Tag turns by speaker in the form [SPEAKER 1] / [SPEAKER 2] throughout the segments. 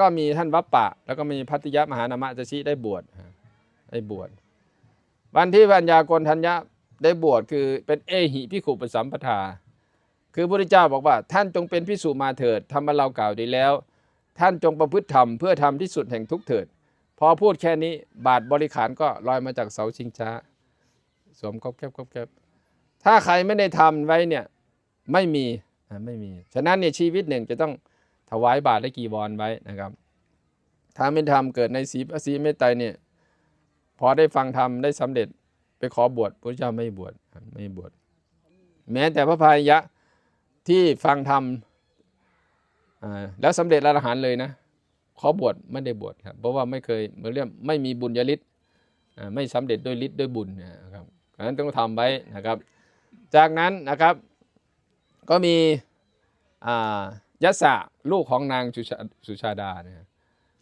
[SPEAKER 1] ก็มีท่านวัปปะ แล้วก็มีพัทยมหานามะจชี้ได้บวชได้บวชวันที่ปัญญากรทัญญะได้บวชคือเป็นเอหิพิขุปสัมปทา คือพระพุทธเจ้าบอกว่า ท่านจงเป็นพิสุมาเถิดทำมาเรากล่าวดีแล้ว ท่านจงประพฤติธรรมเพื่อทำที่สุดแห่งทุกเถิด พอพูดแค่นี้บาทบริขารก็ลอยมาจากเสาชิงช้า สวมก๊อบแก๊บก๊อบแก๊บถ้าใครไม่ได้ทำไว้เนี่ยไม่มีไม่มี ฉะนั้นเนี่ยชีวิตหนึ่งจะต้อง ถวายบาทและกีวรไว้นะครับ ถ้าไม่ทำเกิดในสีพระสีเมตไตรเนี่ยพอได้ฟังธรรมได้สำเร็จไปขอบวชพระเจ้าไม่บวชไม่บวชแม้แต่พระพายะที่ฟังธรรมแล้วสำเร็จอรหันเลยนะ ขอบวชไม่ได้บวชครับเพราะว่าไม่เคยเหมือนเรื่องไม่มีบุญญาฤทธิ์ไม่สำเร็จด้วยฤทธิ์ด้วยบุญนะครับเพราะฉะนั้นต้องทำไว้นะครับ จากนั้นนะครับก็มีอ่า ยศะลูกของนางสุชาสุชาดานะ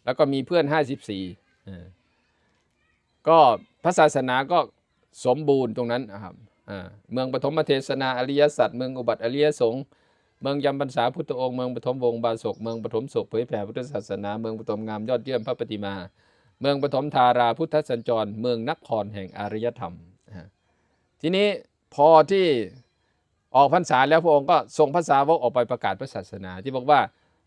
[SPEAKER 1] แล้วก็มีเพื่อน54อ่าก็พระศาสนาก็สมบูรณ์ตรงนั้นนะครับอ่าเมืองปฐมเทศนาอริยสัจเมืองอุบัติอริยสงฆ์เมืองยำพรรษาพุทธองค์เมืองปฐมวงศ์บาศกเมืองปฐมศกเผยแผ่พุทธศาสนา เมืองปฐมงามยอดเยี่ยมพระปฏิมา เมืองปฐมธาราพุทธสัญจร เมืองนครแห่งอารยธรรมทีนี้พอที่ ออกพรรษาแล้วพระองค์ก็ส่งพระสาวกออกไปประกาศพระศาสนา ที่บอกว่า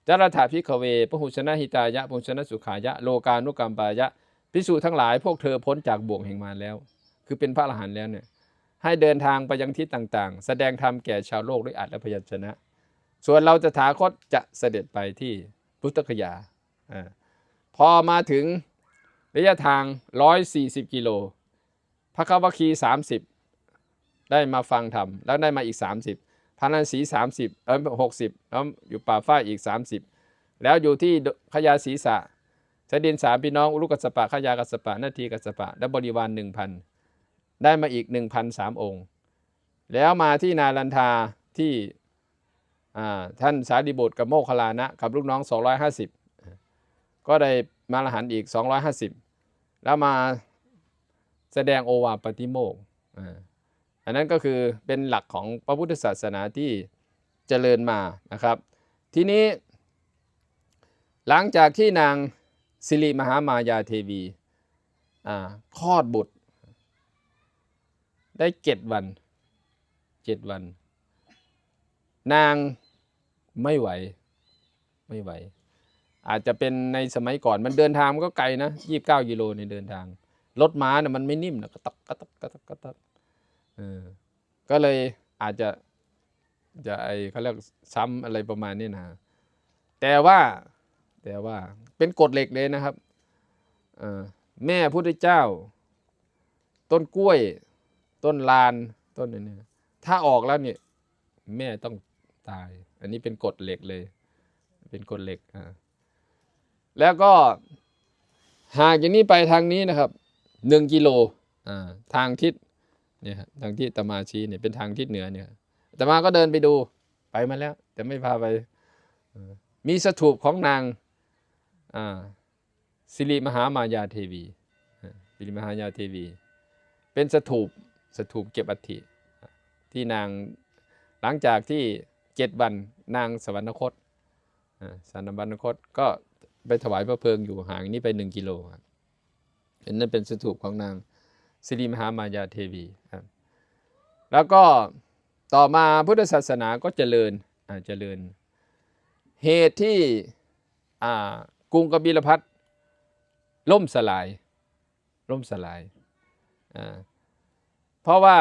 [SPEAKER 1] จารถาพิกเวพระหุชนะหิตายะพหุชนะสุขายะ โลกานุกรรมปายะพิสูจทั้งหลาย พวกเธอพ้นจากบ่วงแห่งมารแล้ว คือเป็นพระอรหันต์แล้วเนี่ยให้เดินทางไปยังทิศต่างๆ แสดงธรรมแก่ชาวโลกด้วยอัดและพยัญชนะ ส่วนเราจะถาคตจะเสด็จไปที่พุทธคยาอพอมาถึงระยะทาง 140 กิโลพระคัมภคี30 ได้มาฟังธรรมแล้วได้มาอีก 30พานันสี30เออ60แล้วอยู่ป่าฝ้ายอีก 30 แล้วอยู่ที่ขยาศีสะชดินสามพี่น้องอุลุกัสปะขยากัสปะนาทีกัสปะ และบริวาร1,000ได้มาอีก1,003องค์ แล้วมาที่นาลันทาที่ท่านสารีบุตรกับโมคลานะกับลูกน้อง 250 ก็ได้มาละหันอีก 250 แล้วมาแสดงโอวาปฏิโมก อันนั้นก็คือเป็นหลักของพระพุทธศาสนาที่เจริญมานะครับ ทีนี้ หลังจากที่นางสิริมหามายาเทวีคลอดบุตร ได้เจ็ดวันเจ็ดวัน นางไม่ไหวไม่ไหว อาจจะเป็นในสมัยก่อนมันเดินทางมันก็ไกลนะยี่บเก้ากิโลในเดินทางรถม้าเนี่ยมันไม่นิ่มนะกระตักกระตักกระตัก ก็เลยอาจจะจะไอเขาเรียกซ้ำอะไรประมาณนี้นะแต่ว่าแต่ว่าเป็นกฎเหล็กเลยนะครับแม่พุทธเจ้า ต้นกล้วย ต้นลานต้นนี้ถ้าออกแล้วเนี่ยแม่ต้องตาย อันนี้เป็นกฎเหล็กเลย เป็นกฎเหล็กอ่าแล้วก็หากจากนี้ไปทางนี้นะครับหนึ่งกิโลอ่าทางทิศ เนี่ยทางที่ตมาชี้เนี่ยเป็นทางทิศเหนือเนี่ยตมาก็เดินไปดูไปมาแล้ว แต่ไม่พาไป มีสถูปของนางอ่าสิริมหามายาเทวีสิริมหายาเทวี เป็นสถูปสถูปเก็บอัฐิที่นางหลังจากที่เจ็ดวันนางสวรรคตอ่าสวรรคตก็ไปถวายพระเพลิงอยู่ห่างนี้ไปหนึ่งกิโลครับเห็นนั่นเป็นสถูปของนาง สิริมหามายาเทวีครับแล้วก็ต่อมาพุทธศาสนาก็เจริญเจริญ เหตุที่กรุงกบิลพัทล่มสลายล่มสลาย เพราะว่า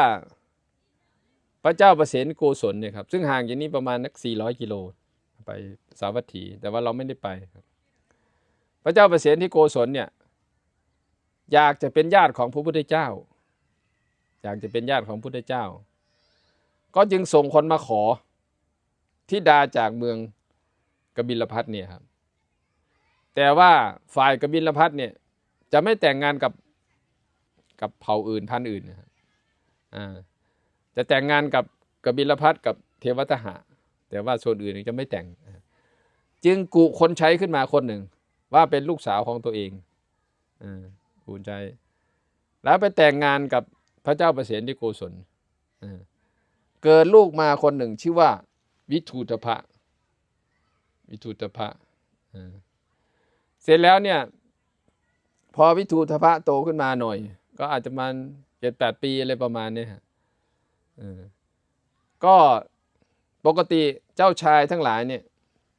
[SPEAKER 1] พระเจ้าประเสนโกศลเนี่ยครับซึ่งห่างจากนี้ประมาณนัก 400 กิโลไปสาวัตถี แต่ว่าเราไม่ได้ไปครับ พระเจ้าประเสนที่โกศลเนี่ย อยากจะเป็นญาติของพระพุทธเจ้า อยากจะเป็นญาติของพระพุทธเจ้า ก็จึงส่งคนมาขอทิดาจากเมืองกบิลพัทเนี่ยครับ แต่ว่าฝ่ายกบิลพัทเนี่ยจะไม่แต่งงานกับกับเผ่าอื่นพันอื่นนะครับจะแต่งงานกับกบิลพัทกับเทวทหะ แต่ว่าส่วนอื่นจะไม่แต่ง จึงกุคนใช้ขึ้นมาคนหนึ่ง ว่าเป็นลูกสาวของตัวเอง กุใจ แล้วไปแต่งงานกับพระเจ้าประเสนที่โกศลเกิดลูกมาคนหนึ่งชื่อว่า วิทูตภะวิทูตภะเสร็จแล้วเนี่ย พอวิทูธพะโตขึ้นมาหน่อย ก็อาจจะมันเจ็ดแปดปีอะไรประมาณเนี้ฮะก็ปกติเจ้าชายทั้งหลายเนี่ย